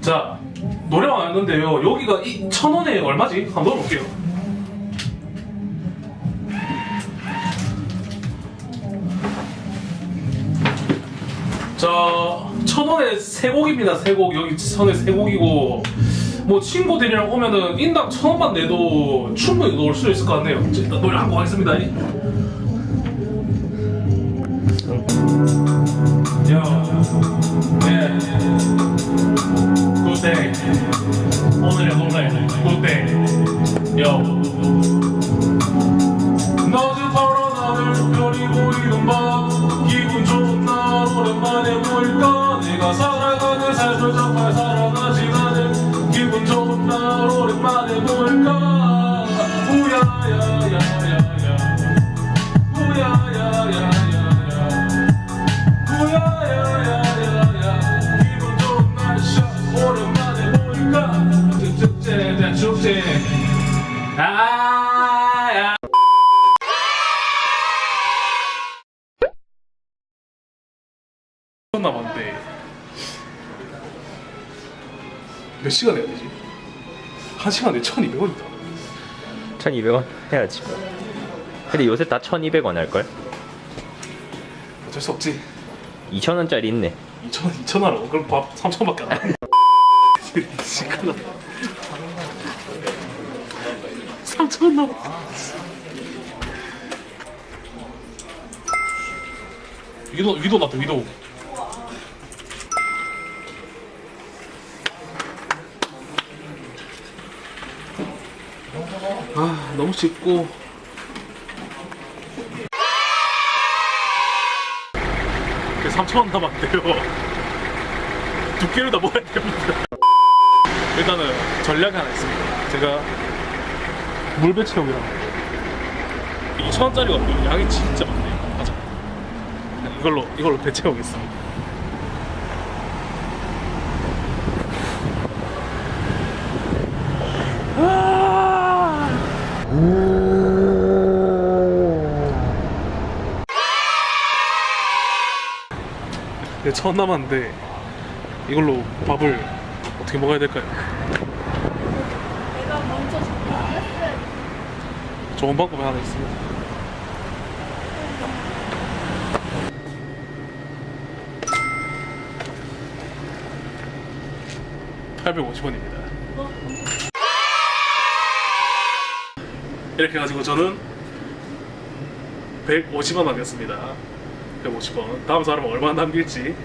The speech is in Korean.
자 노래가 나왔는데요. 여기가 이 천 원에 얼마지? 한번 넣어볼게요. 자 천 원에 세 곡입니다. 세곡. 여기 천에 세 곡이고. 뭐 친구들이랑 오면은 인당 천 원만 내도 충분히 놀 수 있을 것 같네요. 자, 일단 노래 한 곡 하겠습니다 요. 파란 하늘, 별이 보이는 밤. 기분 좋은 날, 오랜만에 보일까? 내가 살아가는 삶을 정말 사랑하지 나는. 기분 좋은 날, 오랜만에 보일까? 우야야야야야. 우야야야야야. 우야야야야야 기분 좋은 날씨 오랜만에 보니까 축제 대 축제 아, 남았는데 몇 시간 해야 되지? 한 시간에 1,200원이다. 1200원 해야지 근데 요새 다 1200원 할걸? 어쩔 수 없지. 2000원짜리 있네 2,000원, 2,000원 하라고. 그럼 밥 3,000원밖에 안 해. 시간 4천 원. 위도 위도 났다 위도. 아 너무 쉽고 그 3천원 남았대요 두께로 다 모아야 됩니다 일단은 전략이 하나 있습니다 제가 물배 체험이랑 2천 원짜리가 양이 진짜 많네요. 맞아. 이걸로 이걸로 배 채우겠습니다. 네, 천 남았는데 이걸로 밥을 어떻게 먹어야 될까요? 내가 먼저 좋은 방법이 하나 있습니다. (850원입니다) 이렇게 해가지고 저는 150원 남겼습니다. 150원. 다음 사람은 얼마 남길지